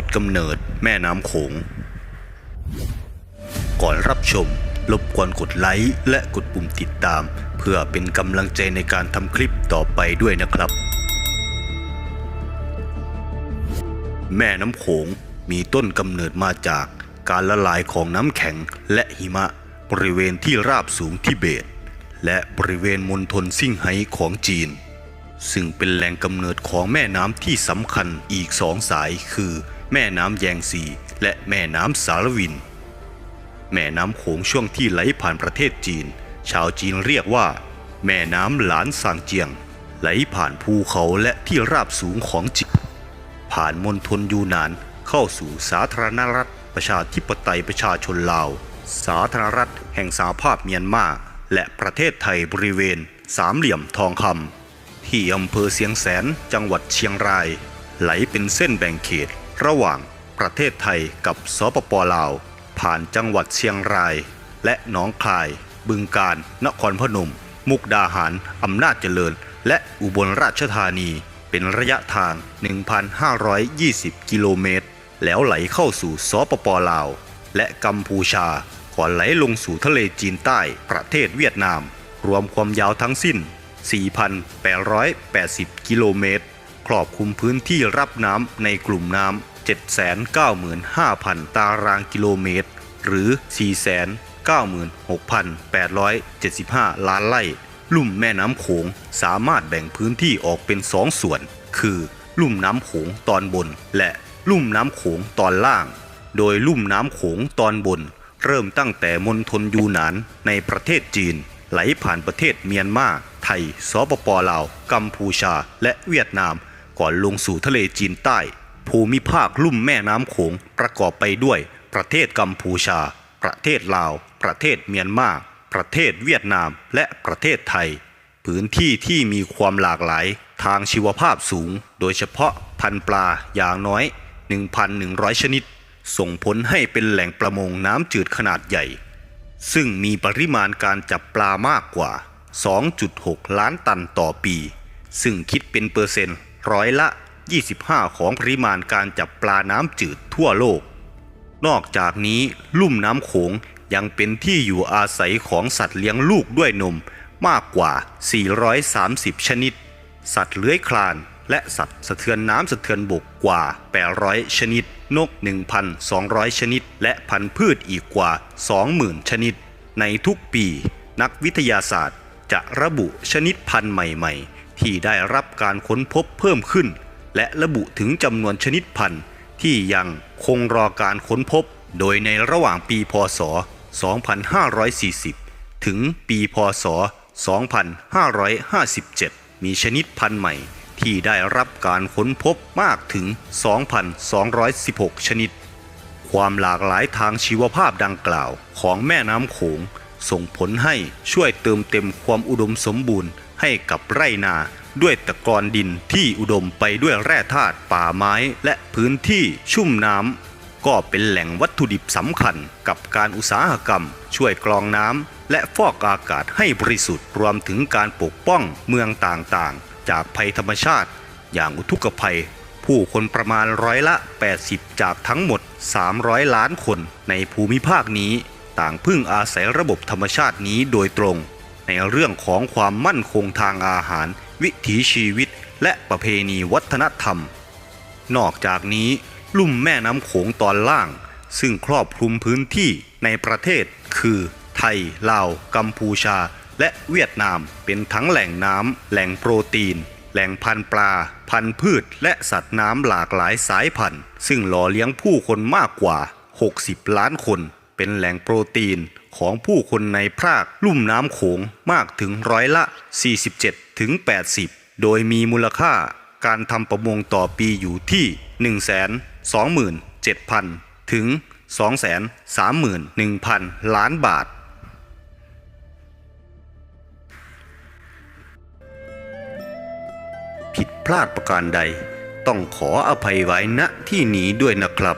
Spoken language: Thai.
จุดกำเนิดแม่น้ำโขง ก่อนรับชมรบกวนกดไลค์และกดปุ่มติดตาม เพื่อเป็นกำลังใจในการทำคลิปต่อไปด้วยนะครับ แม่น้ำโขงมีต้นกำเนิดมาจากการละลายของน้ำแข็งและหิมะ บริเวณที่ราบสูงทิเบต และบริเวณมณฑลซิ่งไฮ้ของจีน ซึ่งเป็นแหล่งกำเนิดของแม่น้ำที่สำคัญอีกสองสายคือ แม่น้ำแยงซีและแม่น้ำสารวิน แม่น้ำโขงช่วงที่ไหลผ่านประเทศจีน ชาวจีนเรียกว่า แม่น้ำหลานซางเจียง ไหลผ่านภูเขาและที่ราบสูงของจีนผ่านมณฑลยูนานเข้าสู่สาธารณรัฐ ประชาธิปไตยประชาชนลาว สาธารณรัฐ แห่งสหภาพเมียนมาและประเทศไทยบริเวณ สามเหลี่ยมทองคำที่อำเภอเสียงแสนจังหวัดเชียงราย ไหลเป็นเส้นแบ่งเขต ระหว่างประเทศไทยกับสปปลาว ผ่านจังหวัดเชียงราย และหนองคาย บึงกาฬนครพนม มุกดาหาร อำนาจเจริญ และอุบลราชธานี เป็นระยะทาง 1,520 กิโลเมตร แล้วไหลเข้าสู่สปปลาว และกัมพูชาก่อนไหลลงสู่ทะเลจีนใต้ประเทศเวียดนาม รวมความยาวทั้งสิ้น 4,880 กิโลเมตร ครอบคลุมพื้นที่รับน้ำในกลุ่มน้ำ795,000 ตารางกิโลเมตร หรือ 496,875 ล้านไร่ ลุ่มแม่น้ำโขงสามารถแบ่งพื้นที่ออกเป็นสองส่วน คือลุ่มน้ำโขงตอนบน และลุ่มน้ำโขงตอนล่าง โดยลุ่มน้ำโขงตอนบน เริ่มตั้งแต่มณฑลยูนานในประเทศจีน ไหลผ่านประเทศเมียนมา ไทย สปปลาว กัมพูชา และเวียดนาม ก่อนลงสู่ทะเลจีนใต้ ภูมิภาคลุ่มแม่น้ำโขงประกอบไปด้วย ประเทศกัมพูชา ประเทศลาว ประเทศเมียนมา ประเทศเวียดนาม และประเทศไทย พื้นที่ที่มีความหลากหลายทางชีวภาพสูง โดยเฉพาะพันปลาอย่างน้อย 1,100 ชนิด ส่งผลให้เป็นแหล่งประมงน้ำจืดขนาดใหญ่ ซึ่งมีปริมาณการจับปลามากกว่า 2.6 ล้านตันต่อปี ซึ่งคิดเป็นเปอร์เซ็นต์ ร้อยละ 25 ของปริมาณการจับปลาน้ำจืดทั่วโลก นอกจากนี้ลุ่มน้ำโขงยังเป็นที่อยู่อาศัยของสัตว์เลี้ยงลูกด้วยนมมากกว่า 430 ชนิด สัตว์เลื้อยคลาน และสัตว์สะเทือนน้ำสะเทือนบกกว่า 800 ชนิด นก 1,200 ชนิด และพันธุ์พืชอีกกว่า 20,000 ชนิด ในทุกปี นักวิทยาศาสตร์จะระบุชนิดพันธุ์ใหม่ ๆ ที่ได้รับการค้นพบเพิ่มขึ้น และระบุถึงจำนวนชนิดพันธุ์ที่ยังคงรอการค้นพบ โดยในระหว่างปีพศ 2540 ถึงปีพศ 2557 มีชนิดพันธุ์ใหม่ที่ได้รับการค้นพบมากถึง 2,216 ชนิด ความหลากหลายทางชีวภาพดังกล่าวของแม่น้ำโขงส่งผลให้ช่วยเติมเต็มความอุดมสมบูรณ์ ให้กับไร่นาด้วยตะกอนดินที่อุดมไปด้วยแร่ธาตุป่าไม้และพื้นที่ชุ่มน้ำก็เป็นแหล่งวัตถุดิบสำคัญกับการอุตสาหกรรม ช่วยกรองน้ำและฟอกอากาศให้บริสุทธิ์รวมถึงการปกป้องเมืองต่างๆ จากภัยธรรมชาติ อย่างอุทกภัย ผู้คนประมาณร้อยละ 80 จากทั้งหมด 300 ล้านคนในภูมิภาคนี้ ต่างพึ่งอาศัยระบบธรรมชาตินี้โดยตรง ในเรื่องของความมั่นคงทางอาหาร วิถีชีวิต และประเพณีวัฒนธรรม นอกจากนี้ลุ่มแม่น้ำโขงตอนล่าง ซึ่งครอบคลุมพื้นที่ในประเทศ คือ ไทย ลาว กัมพูชา และเวียดนามเป็นทั้งแหล่งน้ำแหล่งโปรตีน แหล่งพันปลา พันพืช และสัตว์น้ำหลากหลายสายพันธุ์ ซึ่งหล่อเลี้ยงผู้คนมากกว่า 60 ล้านคน เป็นแหล่งโปรตีน ของผู้คนในภาคลุ่มน้ำโขงมากถึงร้อยละ 47ถึง80 โดยมีมูลค่าการทำประมงต่อปีอยู่ที่ 127,000 ถึง 231,000 ล้านบาทผิดพลาดประการใด ต้องขออภัยไว้ณที่นี้ด้วยนะครับ